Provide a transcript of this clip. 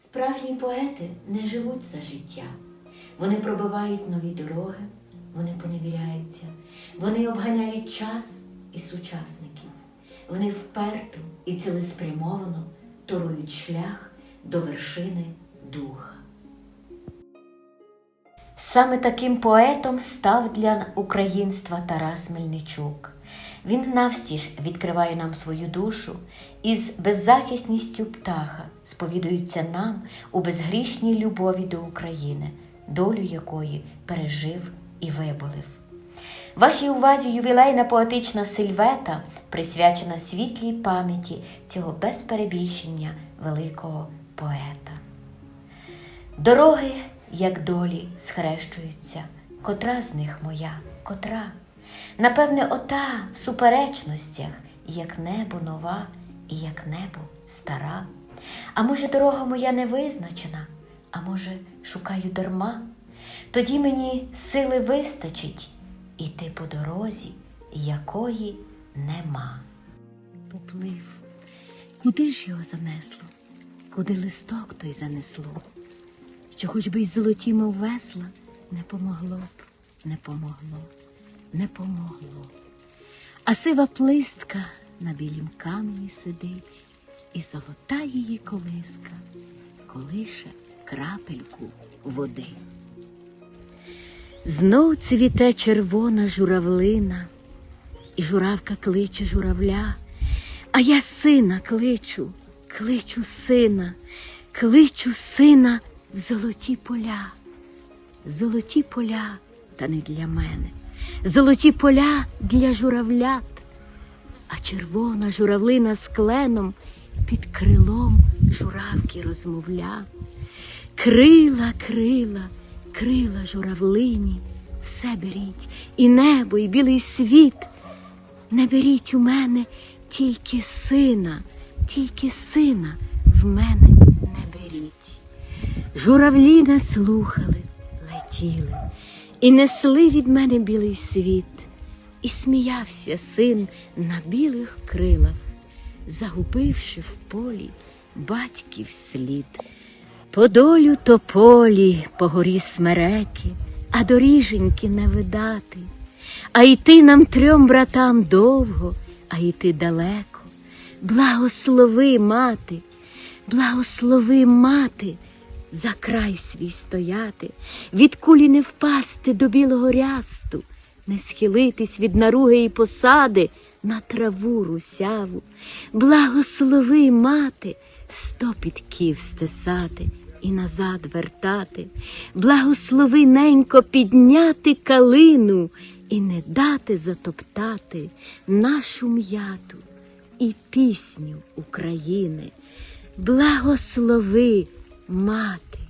Справжні поети не живуть за життя. Вони пробивають нові дороги, вони поневіряються, вони обганяють час і сучасників. Вони вперто і цілеспрямовано торують шлях до вершини духа. Саме таким поетом став для українства Тарас Мельничук. Він навстіж відкриває нам свою душу і з беззахисністю птаха сповідується нам у безгрішній любові до України, долю якої пережив і виболив. Вашій увазі ювілейна поетична сильвета присвячена світлій пам'яті цього без перебільшення великого поета. Дороги, як долі, схрещуються, котра з них моя, котра. Напевне, ота в суперечностях, як небо нова, і як небо стара. А може, дорога моя не визначена, а може, шукаю дарма. Тоді мені сили вистачить іти по дорозі, якої нема. Поплив, куди ж його занесло? Куди листок той занесло? що хоч би й золоті, мов весла, не помогло б, не помогло, не помогло. А сива плистка на білім камені сидить, і золота її колиска колише крапельку води. Знов цвіте червона журавлина, і журавка кличе журавля, а я сина кличу, кличу сина, кличу сина в золоті поля, золоті поля, та не для мене, золоті поля для журавлят, а червона журавлина з кленом під крилом журавки розмовля. Крила, крила, крила журавлині, все беріть, і небо, і білий світ. Не беріть у мене тільки сина, тільки сина в мене не беріть. Журавлі не слухали, летіли, і несли від мене білий світ, і сміявся син на білих крилах, загубивши в полі батьків слід. По долю тополі, по горі смереки, а доріженьки не видати, а йти нам трьом братам довго, а йти далеко. Благослови, мати, благослови, мати, за край свій стояти, від кулі не впасти до білого рясту, не схилитись від наруги і посади на траву русяву. Благослови, мати, сто підків стесати і назад вертати, благослови ненько підняти калину і не дати затоптати нашу м'яту і пісню України. Благослови, мати.